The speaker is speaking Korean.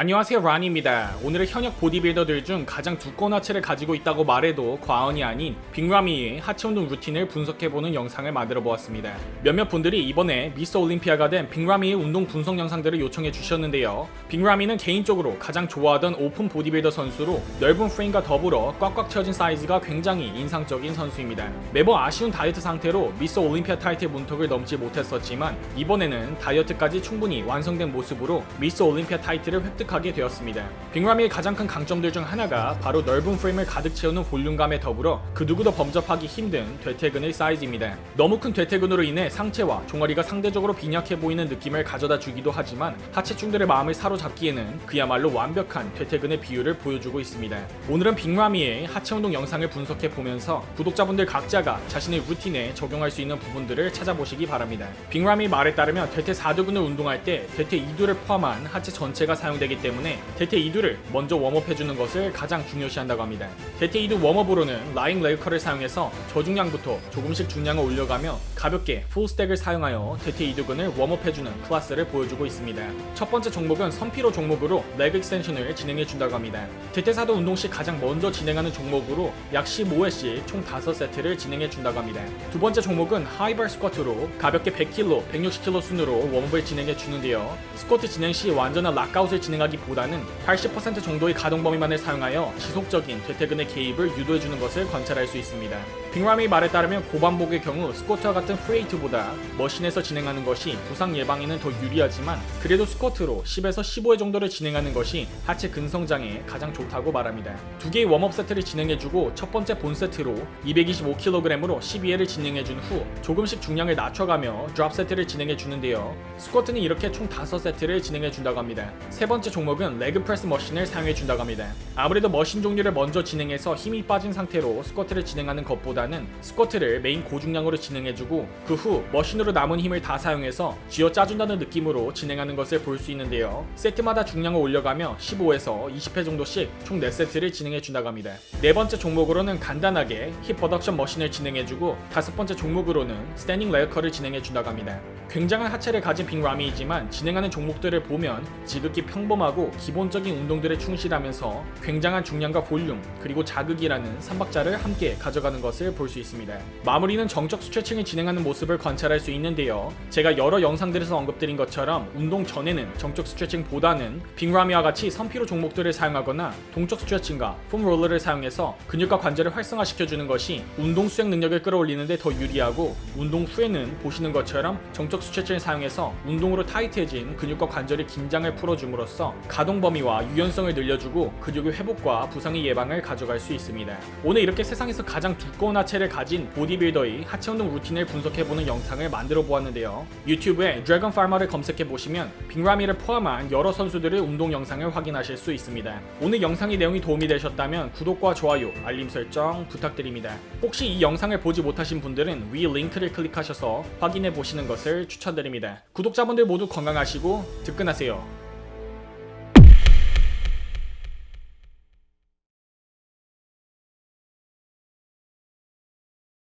안녕하세요 라니입니다. 오늘은 현역 보디빌더들 중 가장 두꺼운 하체를 가지고 있다고 말해도 과언이 아닌 빅라미의 하체 운동 루틴을 분석해보는 영상을 만들어 보았습니다. 몇몇 분들이 이번에 미스 올림피아가 된 빅라미의 운동 분석 영상들을 요청해 주셨는데요. 빅라미는 개인적으로 가장 좋아하던 오픈 보디빌더 선수로 넓은 프레임과 더불어 꽉꽉 채워진 사이즈가 굉장히 인상적인 선수입니다. 매번 아쉬운 다이어트 상태로 미스 올림피아 타이틀 문턱을 넘지 못했었지만 이번에는 다이어트까지 충분히 완성된 모습으로 미스 올림피아 타이틀을 획득 하게 되었습니다. 빅라미의 가장 큰 강점들 중 하나가 바로 넓은 프레임을 가득 채우는 볼륨감에 더불어 그 누구도 범접하기 힘든 되퇴근의 사이즈입니다. 너무 큰 되퇴근으로 인해 상체와 종아리가 상대적으로 빈약해 보이는 느낌을 가져다 주기도 하지만 하체충들의 마음을 사로잡기에는 그야말로 완벽한 되퇴근의 비율을 보여주고 있습니다. 오늘은 빅라미의 하체 운동 영상을 분석해 보면서 구독자분들 각자가 자신의 루틴에 적용할 수 있는 부분들을 찾아보시기 바랍니다. 빅라미 말에 따르면 대퇴 4두근을 운동할 때 대퇴 2두를 포함한 하체 전체가 사용되기 때문에 대퇴 2두를 먼저 웜업해주는 것을 가장 중요시한다고 합니다. 대퇴 2두 웜업으로는 라잉 레이커를 사용해서 저중량부터 조금씩 중량을 올려가며 가볍게 풀 스택을 사용하여 대퇴 2두근을 웜업해주는 클래스를 보여주고 있습니다. 첫 번째 종목은 선피로 종목으로 레그 익스텐션을 진행해준다고 합니다. 대퇴 4두 운동 시 가장 먼저 진행하는 종목으로 약 15회씩 총 5세트를 진행해준다고 합니다. 두 번째 종목은 하이발 스쿼트로 가볍게 100kg, 160kg 순으로 웜업을 진행해주는데요. 스쿼트 진행 시 완전한 락아웃을 진행 하기보다는 80% 정도의 가동 범위만을 사용하여 지속적인 되퇴근의 개입을 유도해주는 것을 관찰할 수 있습니다. 빅라미 말에 따르면 고반복의 경우 스쿼트와 같은 프레이트보다 머신에서 진행하는 것이 부상 예방에는 더 유리하지만 그래도 스쿼트로 10에서 15회 정도를 진행하는 것이 하체 근성장에 가장 좋다고 말합니다. 두 개의 웜업 세트를 진행해주고 첫 번째 본 세트로 225kg으로 12회를 진행해준 후 조금씩 중량을 낮춰가며 드랍 세트를 진행해주는데요. 스쿼트는 이렇게 총 5세트를 진행해준다고 합니다. 세 번째 종목은 레그 프레스 머신을 사용해 준다고 합니다. 아무래도 머신 종류를 먼저 진행해서 힘이 빠진 상태로 스쿼트를 진행하는 것보다는 스쿼트를 메인 고중량으로 진행해주고 그 후 머신으로 남은 힘을 다 사용해서 쥐어 짜준다는 느낌으로 진행하는 것을 볼 수 있는데요. 세트마다 중량을 올려가며 15에서 20회 정도씩 총 4세트를 진행해 준다고 합니다. 네 번째 종목으로는 간단하게 힙 버덕션 머신을 진행해주고 다섯 번째 종목으로는 스탠딩 레어커를 진행해 준다고 합니다. 굉장한 하체를 가진 빅 라미이지만 진행하는 종목들을 보면 지극히 평범 하고 기본적인 운동들에 충실하면서 굉장한 중량과 볼륨 그리고 자극이라는 삼박자를 함께 가져가는 것을 볼 수 있습니다. 마무리는 정적 스트레칭을 진행하는 모습을 관찰할 수 있는데요. 제가 여러 영상들에서 언급드린 것처럼 운동 전에는 정적 스트레칭보다는 빅라미와 같이 선피로 종목들을 사용하거나 동적 스트레칭과 폼 롤러를 사용해서 근육과 관절을 활성화시켜주는 것이 운동 수행 능력을 끌어올리는데 더 유리하고 운동 후에는 보시는 것처럼 정적 스트레칭을 사용해서 운동으로 타이트해진 근육과 관절의 긴장을 풀어줌으로써 가동 범위와 유연성을 늘려주고 근육의 회복과 부상의 예방을 가져갈 수 있습니다. 오늘 이렇게 세상에서 가장 두꺼운 하체를 가진 보디빌더의 하체 운동 루틴을 분석해보는 영상을 만들어 보았는데요. 유튜브에 드래곤 파머를 검색해 보시면 빅라미를 포함한 여러 선수들의 운동 영상을 확인하실 수 있습니다. 오늘 영상의 내용이 도움이 되셨다면 구독과 좋아요, 알림 설정 부탁드립니다. 혹시 이 영상을 보지 못하신 분들은 위 링크를 클릭하셔서 확인해 보시는 것을 추천드립니다. 구독자분들 모두 건강하시고 득근하세요.